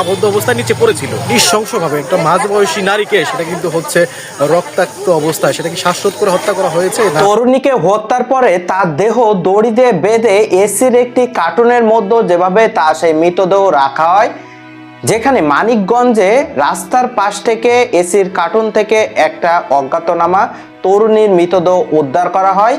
আবদ্ধ অবস্থায় নিচে পড়েছিল। নৃশংসভাবে একটা মাঝবয়সী নারীকে সেটা কিন্তু হচ্ছে রক্তাক্ত অবস্থায় সেটাকে শ্বাসরোধ করে হত্যা করা হয়েছে। তরুণীকে হত্যার পরে তার দেহ দড়ি দিয়ে বেঁধে এসির একটি কার্টুনের মধ্যে যেভাবে তার সেই মৃতদেহ রাখা হয় যেখানে মানিকগঞ্জে রাস্তার পাশ থেকে এসির কার্টুন থেকে একটা অজ্ঞাতনামা তরুণীর মৃতদেহ উদ্ধার করা হয়।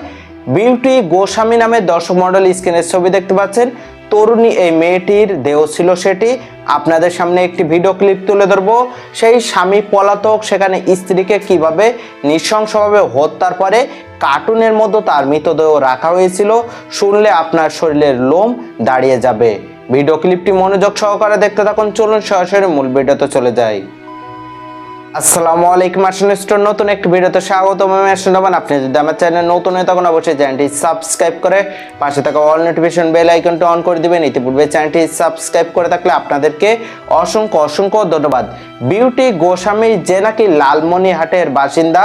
বিউটি গোস্বামী নামে দর্শক মন্ডল স্ক্রিনের ছবি দেখতে পাচ্ছেন। তরুণী এই মেয়েটির দেহ ছিল সেটি। আপনাদের সামনে একটি ভিডিও ক্লিপ তুলে ধরবো। সেই স্বামী পলাতক, সেখানে স্ত্রীকে কীভাবে নৃশংসভাবে হত্যার পরে কার্টুনের মধ্যে তার মৃতদেহ রাখা হয়েছিল, শুনলে আপনার শরীরের লোম দাঁড়িয়ে যাবে। ভিডিও ক্লিপটি মনোযোগ সহকারে দেখতে থাকুন। চলুন সরাসরি মূল ভিডিওতে চলে যাই। আসসালামু আলাইকুম আসলে স্টোর নতুন একটি ভিডিওতে স্বাগত আমি আসলে নবান। আপনি যদি আমার চ্যানেল নতুন হয়ে তখন অবশ্যই চ্যানেলটি সাবস্ক্রাইব করে পাশে থাকা অল নোটিফিকেশন বেল আইকনটি অন করে দিবেন। ইতিপূর্বে চ্যানেলটি সাবস্ক্রাইব করে থাকলে আপনাদেরকে অসংখ্য অসংখ্য ধন্যবাদ। বিউটি গোস্বামী যে নাকি লালমনিহাটের বাসিন্দা,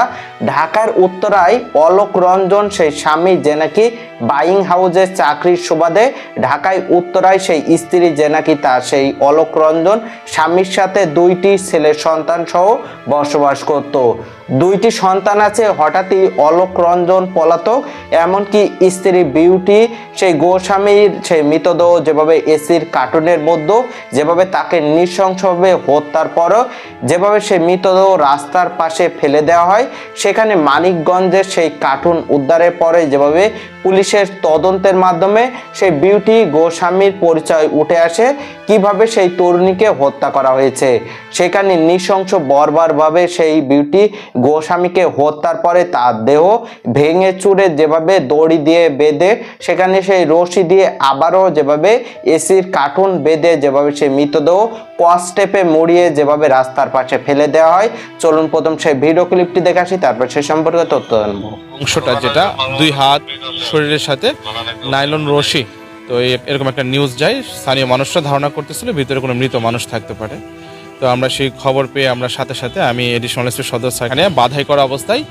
ঢাকার উত্তরায় অলোক রঞ্জন, সেই স্বামী যে নাকি বাইং হাউসে চাকরির সুবাদে ঢাকায় উত্তরায় সেই স্ত্রী যে নাকি তার সেই অলোক রঞ্জন, স্বামীর সাথে দুইটি ছেলে সন্তান সহ বসবাস করত দুইটি সন্তান আছে, হঠাৎই অলোক রঞ্জন পলাতক, এমনকি স্ত্রী বিউটি, সেই গোস্বামীর, সেই মৃতদেহ যেভাবে এসির কার্টুনের মধ্যে, যেভাবে তাকে নৃশংসভাবে হত্যার পরও, যেভাবে সেই মৃতদেহ রাস্তার পাশে ফেলে দেওয়া হয়, সেখানে মানিকগঞ্জের সেই কার্টুন উদ্ধারের পরে যেভাবে পুলিশের তদন্তের মাধ্যমে সেই বিউটি গোস্বামীর পরিচয় উঠে আসে। কীভাবে সেই তরুণীকে হত্যা করা হয়েছে? সেখানে নৃশংস, বর্বরভাবে সেই বিউটি গোস্বামীকে হত্যার পরে তার দেহ ভেঙে চুরে যেভাবে দড়ি দিয়ে বেঁধে, সেখানে সেই রশি দিয়ে আবারও যেভাবে এসির কার্টুন বেঁধে, যেভাবে সেই মৃতদেহ কস্টেপে মুড়িয়ে যেভাবে রাস্তার পাশে ফেলে দেওয়া হয়, চলুন প্রথম সেই ভিডিও ক্লিপটি দেখে আসি, তারপর সে সম্পর্কে তথ্য জানব। অংশটা যেটা, দুই হাত, শরীরের সাথে নাইলন রশি তো এরকম একটা নিউজ যায়, স্থানীয় মানুষরা ধারণা করতেছিল ভিতরে কোনো মৃত মানুষ থাকতে পারে। তো আমরা সেই খবর পেয়ে আমরা সাথে সাথে আমি এডিশনাল এসপি সদস্য এখানে, বাধাই করা অবস্থায়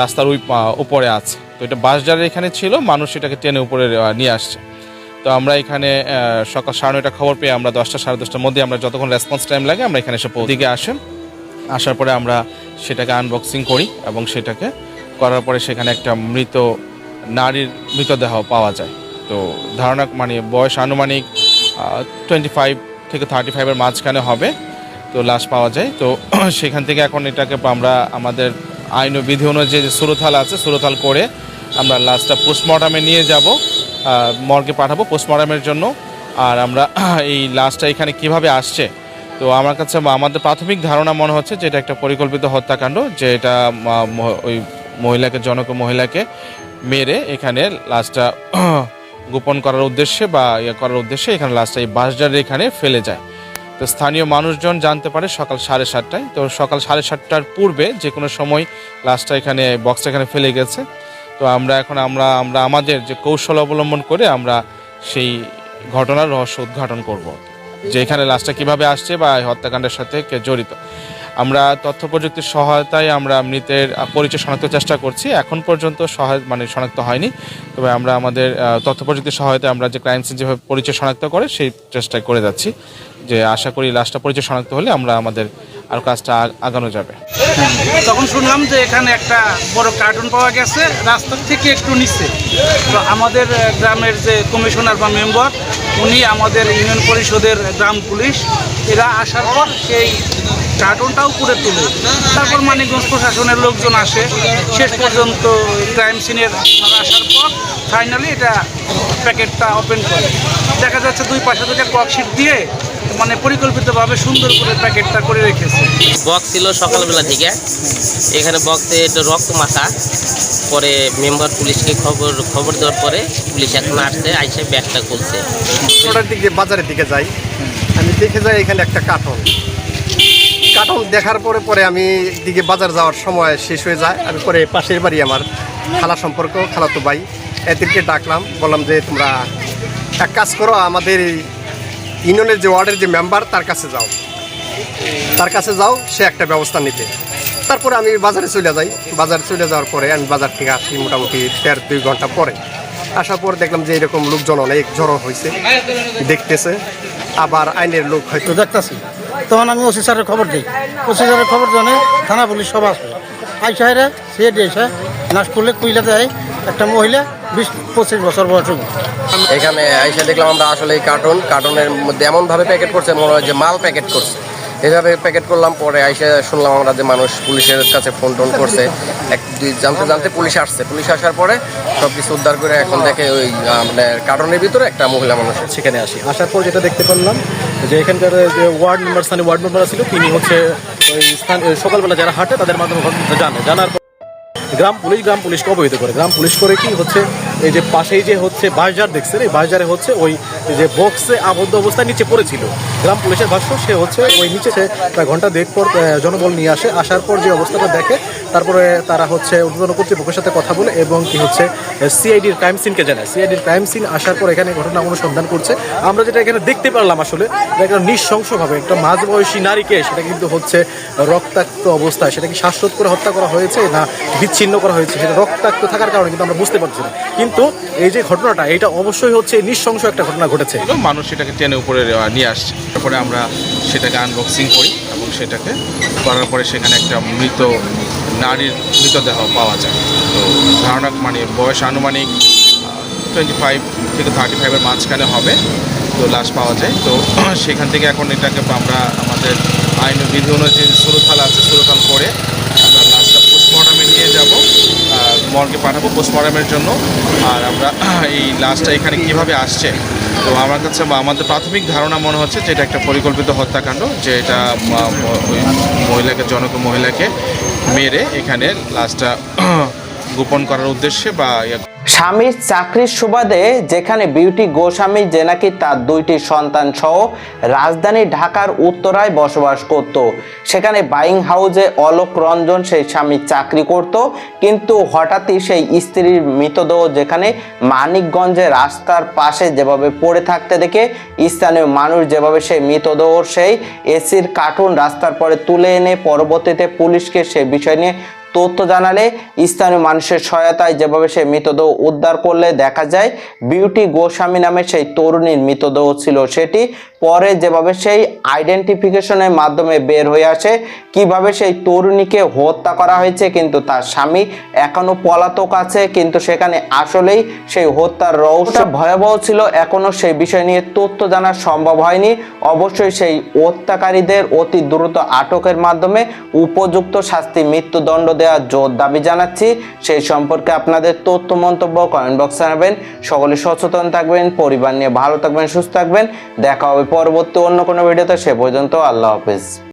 রাস্তার ওই উপরে আছে। তো এটা বাসডারের এখানে ছিল, মানুষ এটাকে টেনে উপরে নিয়ে আসছে। তো আমরা এখানে সকাল সাড়ে নয়টা খবর পেয়ে আমরা দশটা সাড়ে দশটার মধ্যে আমরা যতক্ষণ রেসপন্স টাইম লাগে আমরা এখানে এসে। দিকে আসেন। আসার পরে আমরা সেটাকে আনবক্সিং করি এবং সেটাকে করার পরে সেখানে একটা মৃত নারীর মৃতদেহ পাওয়া যায়। তো ধারণা মানে বয়স আনুমানিক টোয়েন্টি ফাইভ থেকে থার্টি ফাইভের মাঝখানে হবে, তো লাশ পাওয়া যায়। তো সেখান থেকে এখন এটাকে আমরা, আমাদের আইন ও বিধি অনুযায়ী যে সুরথাল আছে, সুরথাল করে আমরা লাশটা পোস্টমর্টমে নিয়ে যাব। মর্গে পাঠাবো পোস্টমর্টমের জন্য। আর আমরা, এই লাশটা এখানে কীভাবে আসছে? তো আমার কাছে, আমাদের প্রাথমিক ধারণা মনে হচ্ছে যে এটা একটা পরিকল্পিত হত্যাকাণ্ড, যে এটা ওই মহিলাকে, জনক মহিলাকে মেরে এখানে লাশটা গোপন করার উদ্দেশ্যে বা ইয়ে করার উদ্দেশ্যে এখানে লাশটা এই বাসডারের এখানে ফেলে যায়। তো স্থানীয় মানুষজন জানতে পারে সকাল সাড়ে সাতটায়। তো সকাল সাড়ে সাতটার পূর্বে যে কোনো সময় লাশটা এখানে বক্সটা এখানে ফেলে গেছে। তো আমরা এখন আমরা আমরা আমাদের যে কৌশল অবলম্বন করে আমরা সেই ঘটনার রহস্য উদ্ঘাটন করব, যে এখানে লাশটা কীভাবে আসছে বা হত্যাকাণ্ডের সাথে কে জড়িত। আমরা তথ্য প্রযুক্তির সহায়তায় আমরা মৃতের পরিচয় শনাক্ত চেষ্টা করছি, এখন পর্যন্ত সহায় মানে শনাক্ত হয়নি। তবে আমরা আমাদের তথ্য প্রযুক্তির সহায়তায় আমরা যে ক্রাইম সিন যেভাবে পরিচয় শনাক্ত করে সেই চেষ্টা করে যাচ্ছি, যে আশা করি লাশটা পরিচয় শনাক্ত হলে আমরা আমাদের আর কাজটা আগানো যাবে। তখন শুনলাম যে এখানে একটা বড় কার্টুন পাওয়া গেছে রাস্তার থেকে একটু নিচে। তো আমাদের গ্রামের যে কমিশনার বা মেম্বার উনি আমাদের ইউনিয়ন পরিষদের গ্রাম পুলিশ, এরা আসার পর সেই কার্টুনটাও করে তুলে। তারপর মানিকগঞ্জ প্রশাসনের লোকজন আসে। শেষ পর্যন্ত ক্রাইম সিনের আসার পর ফাইনালি এটা প্যাকেটটা ওপেন করে। দেখা যাচ্ছে দুই পাশে দুটা ককশিট দিয়ে মানে পরিকল্পিতভাবে সুন্দর করে প্যাকেটটা করে রেখেছে। বক্স ছিল সকালবেলা থেকে। এখানে বক্সে একটু রক্ত মাখা। পরে মেম্বার পুলিশকে খবর খবর দেওয়ার পরে পুলিশ এখন আসছে আইসে ব্যাগটা খুলছে। ওটার দিকে বাজারের দিকে যাই। আমি দেখে যাই এখানে একটা কার্টন কার্টন দেখার পরে পরে আমি দিকে বাজার যাওয়ার সময় শেষ হয়ে যায়। আমি পরে পাশের বাড়ি আমার খালা সম্পর্ক খালাতো ভাই এদেরকে ডাকলাম। বললাম যে তোমরা এক কাজ করো আমাদের এই ইউনিয়নের যে ওয়ার্ডের যে মেম্বার, তার কাছে যাও। তার কাছে যাও, সে একটা ব্যবস্থা নিতে তারপরে আমি বাজারে চলে যাই। বাজারে চলে যাওয়ার পরে আমি বাজার থেকে আসি মোটামুটি দেড় দুই ঘণ্টা পরে। আসার পর দেখলাম যে এরকম লোকজন অনেক জড়ো হয়েছে দেখতেছে। আবার আইনের লোক হয়তো দেখতেছি। তখন আমি ওসি স্যারের খবর দিই। ওসি স্যারের খবর জানে থানা পুলিশ সব আসবে আইসা হেরে, সে দিয়েছে নাচ করলে কুইলা দেয় একটা মহিলা বিশ পঁচিশ বছর বয়স। এখানে আইসা দেখলাম আমরা আসলে এই কার্টুন কার্টুনের মধ্যে এমনভাবে প্যাকেট করছে মনে হয় যে মাল প্যাকেট করছে। এভাবে প্যাকেট করলাম পরে আইসা শুনলাম আমরা যে মানুষ পুলিশের কাছে ফোন টোন করছে। এক দুই জানতে জানতে পুলিশ আসছে। পুলিশ আসার পরে সব কিছু উদ্ধার করে এখন দেখে ওই মানে কার্টুনের ভিতরে একটা মহিলা মানুষ সেখানে আসি। আসার পর যেটা দেখতে পারলাম যে এখানকার যে ওয়ার্ড মেম্বার স্থানীয় ওয়ার্ড মেম্বার ছিল তিনি হচ্ছে ওই স্থান ওই সকালবেলা যারা হাঁটে তাদের মাধ্যমে জানে। জানার পর গ্রাম পুলিশ, গ্রাম পুলিশকে অবহিত করে। গ্রাম পুলিশ করে কি হচ্ছে, এই যে পাশেই যে হচ্ছে বাসজার দেখছেন, এই বাসজারে হচ্ছে ওই যে বক্সে আবদ্ধ অবস্থায় নিচে পড়েছিল। গ্রাম পুলিশের ভাষ্য, সে হচ্ছে ওই নিচে সে প্রায় ঘণ্টা দেড় পর জনবল নিয়ে আসে। আসার পর যে অবস্থাটা দেখে, তারপরে তারা হচ্ছে ঊর্ধ্বতন কর্তৃপক্ষের সাথে কথা বলে এবং কি হচ্ছে, সিআইডির ক্রাইম সিনকে জানায়। সিআইডির ক্রাইম সিন আসার পর এখানে ঘটনা অনুসন্ধান করছে। আমরা যেটা এখানে দেখতে পারলাম আসলে একটা নৃশংসভাবে একটা মাঝবয়সী নারীকে সেটা কিন্তু হচ্ছে রক্তাক্ত অবস্থায় সেটা কি শ্বাসরোধ করে হত্যা করা হয়েছে না, বিচ্ছিন্ন করা হয়েছে, সেটা রক্তাক্ত থাকার কারণে কিন্তু আমরা বুঝতে পারছি না। কিন্তু এই যে ঘটনাটা, এটা অবশ্যই হচ্ছে নৃশংস একটা ঘটনা ঘটেছে। মানুষ সেটাকে টেনে উপরে নিয়ে আসছে। তারপরে আমরা সেটাকে আনবক্সিং করি এবং সেটাকে করার পরে সেখানে একটা মৃত নারীর মৃতদেহ পাওয়া যায়। তো ধারণা মানে বয়স আনুমানিক টোয়েন্টি ফাইভ থেকে থার্টি ফাইভের মাঝখানে হবে, তো লাশ পাওয়া যায়। তো সেখান থেকে এখন এটাকে আমরা আমাদের আইন বিধি অনুযায়ী সুরথাল আছে, সুরথাল করে নিয়ে যাব মর্গে পাঠাবো পোস্টমর্টমের জন্য। আর আমরা এই লাশটা এখানে কীভাবে আসছে? তো আমার কাছে আমাদের প্রাথমিক ধারণা মনে হচ্ছে যে এটা একটা পরিকল্পিত হত্যাকাণ্ড, যে এটা মহিলাকে, জনক মহিলাকে মেরে এখানে লাশটা গোপন করার উদ্দেশ্যে বা স্বামীর চাকরির সুবাদে যেখানে বিউটি গোস্বামী, যে নাকি তার দুইটি সন্তান সহ রাজধানী ঢাকার উত্তরায় বসবাস করত। সেখানে বাইং হাউসে অলোক রঞ্জন সেই স্বামী চাকরি করত, কিন্তু হঠাৎই সেই স্ত্রীর মৃতদেহ যেখানে মানিকগঞ্জে রাস্তার পাশে যেভাবে পড়ে থাকতে দেখে স্থানীয় মানুষ যেভাবে সেই মৃতদেহ সেই এসির কার্টুন রাস্তার পরে তুলে এনে পরবর্তীতে পুলিশকে সে বিষয় নিয়ে তথ্য জানালে স্থানীয় মানুষের সহায়তায় যেভাবে সে মৃতদেহ উদ্ধার করলে দেখা যায়, বিউটি গোস্বামী নামে সেই তরুণীর মৃতদেহ ছিল সেটি পরে যেভাবে সেই আইডেন্টিফিকেশনের মাধ্যমে বের হয়ে আসে, কীভাবে সেই তরুণীকে হত্যা করা হয়েছে কিন্তু তার স্বামী এখনও পলাতক আছে, কিন্তু সেখানে আসলেই সেই হত্যার রহস্য ভয়াবহ ছিল। এখনও সেই বিষয় নিয়ে তথ্য জানা সম্ভব হয়নি। অবশ্যই সেই হত্যাকারীদের অতি দ্রুত আটকের মাধ্যমে উপযুক্ত শাস্তি, মৃত্যুদণ্ড দেওয়ার জোর দাবি জানাচ্ছি। সেই সম্পর্কে আপনাদের তথ্য, মন্তব্য কমেন্ট বক্সে জানাবেন। সকলে সচেতন থাকবেন, পরিবার নিয়ে ভালো থাকবেন, সুস্থ থাকবেন। দেখা হবে পরবর্তী অন্য কোনো ভিডিওতে সে পর্যন্ত আল্লাহ হাফেজ।